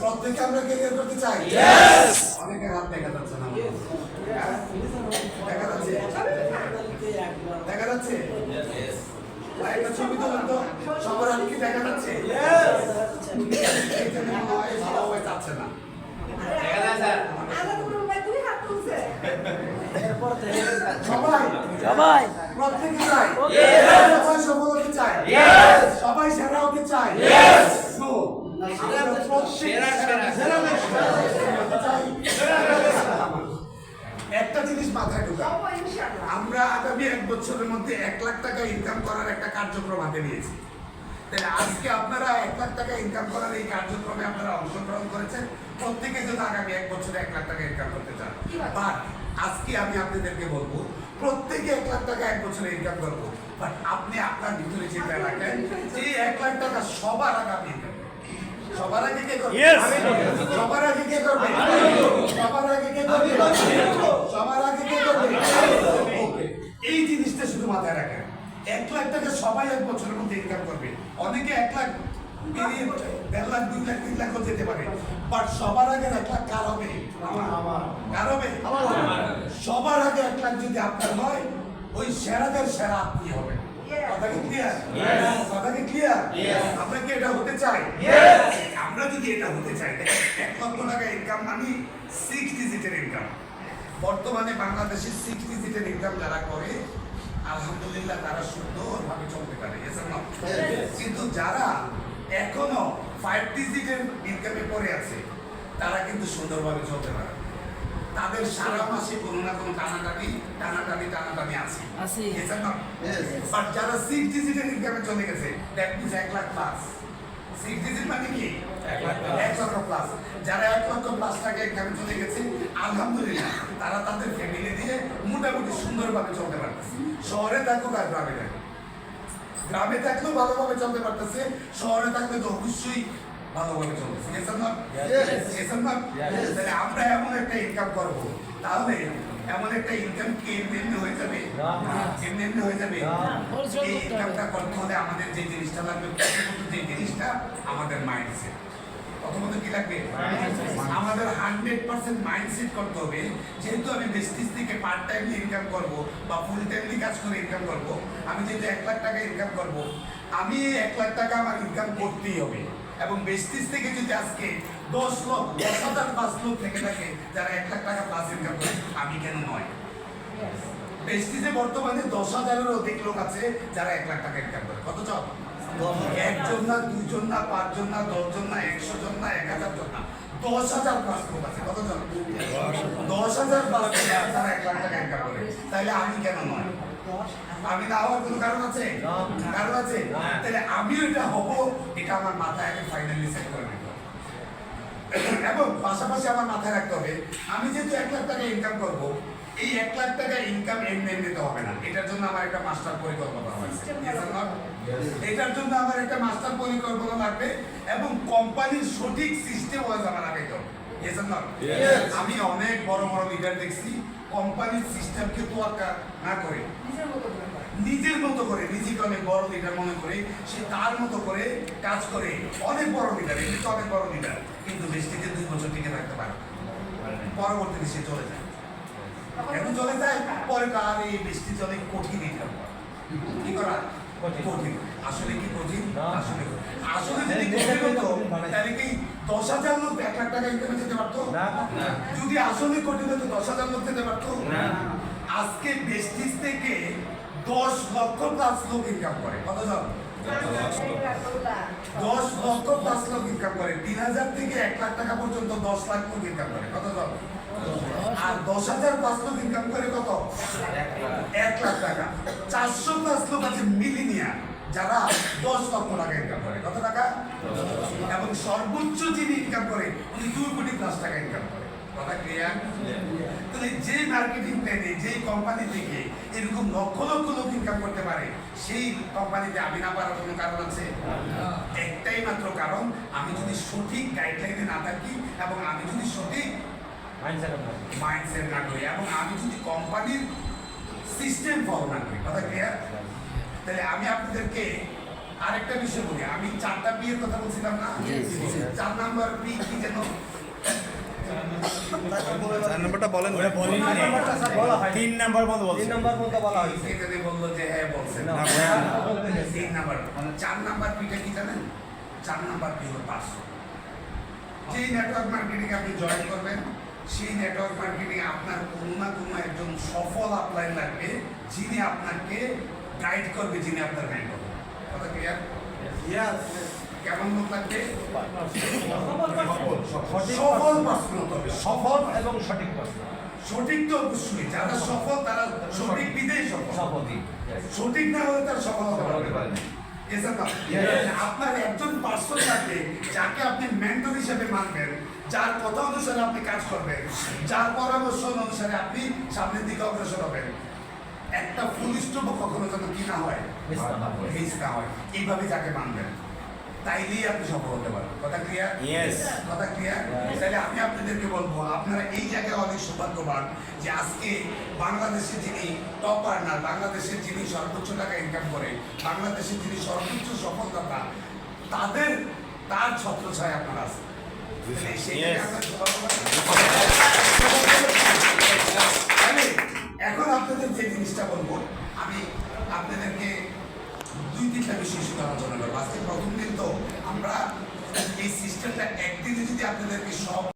প্রত্যেকে আমরা ক্যারিয়ার করতে চাই? অনেকে হাত দেখা যাচ্ছে না। দেখা যাচ্ছে? দেখা যাচ্ছে? একটা ছবি তোলেন তো। সবার হাত কি দেখা যাচ্ছে? এই জন্য ভালোভাবে চাচ্ছে না সবাই। সবাই। প্রত্যেকে চাই। সবাই সফল হতে চায় সবাই সেরা হতে চায় একটা জিনিস মাথায় ঢুকা। আমরা আগামী এক বছরের মধ্যে এক লাখ টাকা ইনকাম করার একটা কার্যক্রম হাতে নিয়েছি। তাহলে আজকে আপনারা এক লাখ টাকা ইনকাম করার এই কার্যক্রমে আপনারা অংশগ্রহণ করেছেন। প্রত্যেকে যদি আগামী এক বছরে এক লাখ টাকা ইনকাম করতে চান। বাট আজকে আমি আপনাদেরকে বলব, প্রত্যেকে এক লাখ টাকা এক বছরে ইনকাম করব। বাট আপনি আপনার ভিতরে চিন্তা রাখেন যে এক লাখ টাকা সবার আগে আপনি income করবেন। সবার আগে কে করবে? সবার আগে কে করবে? সবার আগে কে করবে? সবার আগে কে করবে? এই জিনিসটা শুধু মাথায় রাখেন। এক লাখ টাকা সবাই এক বছরের মধ্যে ইনকাম করবে। অনেকে এক লাখ পেরিয়ে দেড় লাখ দুই লাখ তিন লাখও যেতে পারে। বাট সবার আগে এক লাখ কার হবে? কার হবে? সবার আগে এক লাখ যদি আপনার হয় ওই সেরাদের সেরা আপনি হবে কথা কি ক্লিয়ার কথা কি ক্লিয়ার আমরা কি এটা হতে চাই? আমরা যদি এটা হতে চাই এক লক্ষ টাকা ইনকাম মানে সিক্স ডিজিটের ইনকাম বর্তমানে বাংলাদেশে সিক্স ডিজিটের ইনকাম যারা করে আলহামদুলিল্লাহ তারা সুন্দরভাবে চলতে পারে। কিন্তু যারা এখনও ফাইভ ডিজিটের ইনকামে পড়ে আছে তারা কিন্তু সুন্দরভাবে চলতে পারে। তাদের সারা মাসে কোনো না কোনো টানাটানি টানাটানি টানাটানি আছে? বাট যারা সিক্স ডিজিটের ইনকামে চলে গেছে দ্যাট মিনস এক লাখ প্লাস সিক্স ডিজিট মানে কি? এক লক্ষ প্লাস যারা এক লক্ষ প্লাস টাকা ইনকামে চলে গেছে আলহামদুলিল্লাহ তারা তাদের ফ্যামিলি দিয়ে মোটামুটি সুন্দরভাবে চলতে পারতেছে। শহরে থাকুক আর গ্রামে থাকুক। গ্রামে থাকলেও ভালোভাবে চলতে পারতেছে শহরে থাকলে তো অবশ্যই ভালোভাবে চলতেছে Yes or not? Yes or তাহলে আমরা এমন একটা ইনকাম করব তাহলে এমন একটা ইনকাম কি এমনি হয়ে যাবে এমনি হয়ে যাবে এই ইনকামটা করতে হলে আমাদের যে জিনিসটা লাগবে যে জিনিসটা আমাদের মাইন্ডসেট প্রথমত কি লাগবে আমাদের হান্ড্রেড পার্সেন্ট মাইন্ডসেট করতে হবে যেহেতু আমি বেস্টিস থেকে পার্ট টাইমলি ইনকাম করব বা ফুল টাইমলি কাজ করে ইনকাম করব আমি যেহেতু এক লাখ টাকা ইনকাম করব আমি এক লাখ টাকা আমার ইনকাম করতেই হবে এবং বেস্টিস থেকে যদি আজকে দশ লক্ষ দশ হাজার পাঁচ লোক থেকে থাকে যারা এক লাখ টাকা প্লাস ইনকাম করে আমি কেন নয়? বেস্টিসে বর্তমানে দশ হাজারেরও অধিক লোক আছে যারা এক লাখ টাকা ইনকাম করে। কত জন একজন না দুইজন না পাঁচজন না দশজন না একশো জন না এক হাজার জন না দশ হাজার প্লাস লোক আছে। কত জন দশ হাজার। প্লাস যারা এক লাখ টাকা ইনকাম করে তাইলে আমি কেন নয়? আমি না হওয়ার কোনো কারণ আছে? কারণ আছে? তাহলে আমিও এটা হব এটা আমার মাথায় আগে ফাইনালি সেট করে এবং পাশাপাশি আমার মাথায় রাখতে হবে আমি যেহেতু এক লাখ টাকা ইনকাম করব এই এক লাখ টাকা ইনকাম এমনি এমনিতে হবে না। এটার জন্য আমার একটা মাস্টার পরিকল্পনা হয়েছে? এটার জন্য আমার একটা মাস্টার পরিকল্পনা লাগবে এবং কোম্পানির সঠিক সিস্টেম ওয়াইজ আমার আগে হবে? আমি অনেক বড় বড় লিডার দেখছি কোম্পানির সিস্টেমকে তোয়াক্কা না করে। নিজের মতো করে নিজেকে অনেক বড় লিডার মনে করে সে তার মতো করে কাজ করে। অনেক বড় লিডার এমনি তো অনেক বড় লিডার কিন্তু দেশটিতে দুই বছর টিকে থাকতে পারে। পরবর্তীতে সে চলে যায়। এখন চলে যায় পরে তার এই বৃষ্টি চলে কঠিন করা কি করা? কঠিন। আসলে কি কঠিন? আসলে আসলে যদি কঠিন হতো তাহলে কি দশ হাজার লোক এক লাখ টাকা ইনকামে যেতে পারতো? যদি আসলে কঠিন হতো দশ হাজার লোক যেতে পারতো? আজকে বেস্টিস থেকে দশ লক্ষ প্লাস লোক ইনকাম করে। কতজন দশ লক্ষ পাঁচ লোক ইনকাম করে। তিন হাজার থেকে এক লাখ টাকা পর্যন্ত দশ লাখ লোক ইনকাম করে। কত জন? আর দশ হাজার পাঁচ লোক ইনকাম করে কত? এক লাখ। টাকা। চারশো প্লাস লোক আছে মিলিনিয়ার যারা দশ লক্ষ টাকা ইনকাম করে কত টাকা? এবং সর্বোচ্চ যিনি ইনকাম করে উনি দুই কোটি প্লাস টাকা ইনকাম করে। কথা ক্লিয়ার তাহলে যে মার্কেটিং প্ল্যানে যে কোম্পানি থেকে এরকম লক্ষ লক্ষ লোক ইনকাম করতে পারে সেই কোম্পানিতে আমি না পারার কোনো কারণ আছে? একটাই মাত্র কারণ আমি যদি সঠিক গাইডলাইনে না থাকি এবং আমি যদি সঠিক মাইন্ডসেট না করি এবং আমি যদি কোম্পানির সিস্টেম ফলো না করি কথা ক্লিয়ার তাহলে আমি আপনাদেরকে আরেকটা বিষয় বলি। আমি চারটা বিয়ের কথা বলছিলাম না? চার নাম্বার বি কি যেন? চার নম্বরটা বলেন বলেন তিন নাম্বারটা স্যার বলা তিন নাম্বার মতো বলছে। তিন নাম্বার মতো বলা হয়েছে এখানে বলল যে হ্যাঁ বলছেন না, তিন নাম্বার। মানে চার নাম্বার পিটা কি জানেন? চার নাম্বার পি হলো পাঁচশো যেই নেটওয়ার্ক মার্কেটিং আপনি জয়েন করবেন সেই নেটওয়ার্ক মার্কেটিং আপনার কোনো না কোনো একজন সফল আপলাইন লাগবে যিনি আপনাকে গাইড করবে যিনি আপনার মেন্টর কথা ক্লিয়ার কেমন লোক লাগবে সফল প্রশ্ন হতে হবে। সফল এবং সঠিক প্রশ্ন। সঠিক তো অবশ্যই। যারা সফল তারা সঠিক বিদেই সফল। সঠিক না হলে তার সফল হতে পারে না। আপনার একজন পার্সন লাগবে যাকে আপনি মেন্টর হিসেবে মানবেন যার কথা অনুসারে আপনি কাজ করবেন যার পরামর্শ অনুসারে আপনি সামনের দিকে অগ্রসর হবেন। একটা ফুল স্টপ কখনো যেন কি না হয় Miss না হয়। মিস না হয় এইভাবে যাকে মানবেন তাইলেই আপনি সফল হতে পারবেন। কথা ক্লিয়ার. কথা ক্লিয়ার তাহলে আমি আপনাদেরকে বলব আপনারা এই জায়গায় অনেক সৌভাগ্যবান যে আজকে বাংলাদেশে যিনি টপ আর্নার বাংলাদেশের যিনি সর্বোচ্চ টাকা ইনকাম করে বাংলাদেশের যিনি সর্বোচ্চ সফলতা তাদের তার ছত্র ছয় আপনারা তাহলে সেই জায়গায় আপনাদের যে জিনিসটা বলব, আমি আপনাদেরকে দুই তিনটা বিষয় শুধু আলোচনা করব আজকে প্রথম দিন তো আমরা এই সিস্টেমটা একদিনে যদি আপনাদেরকে সব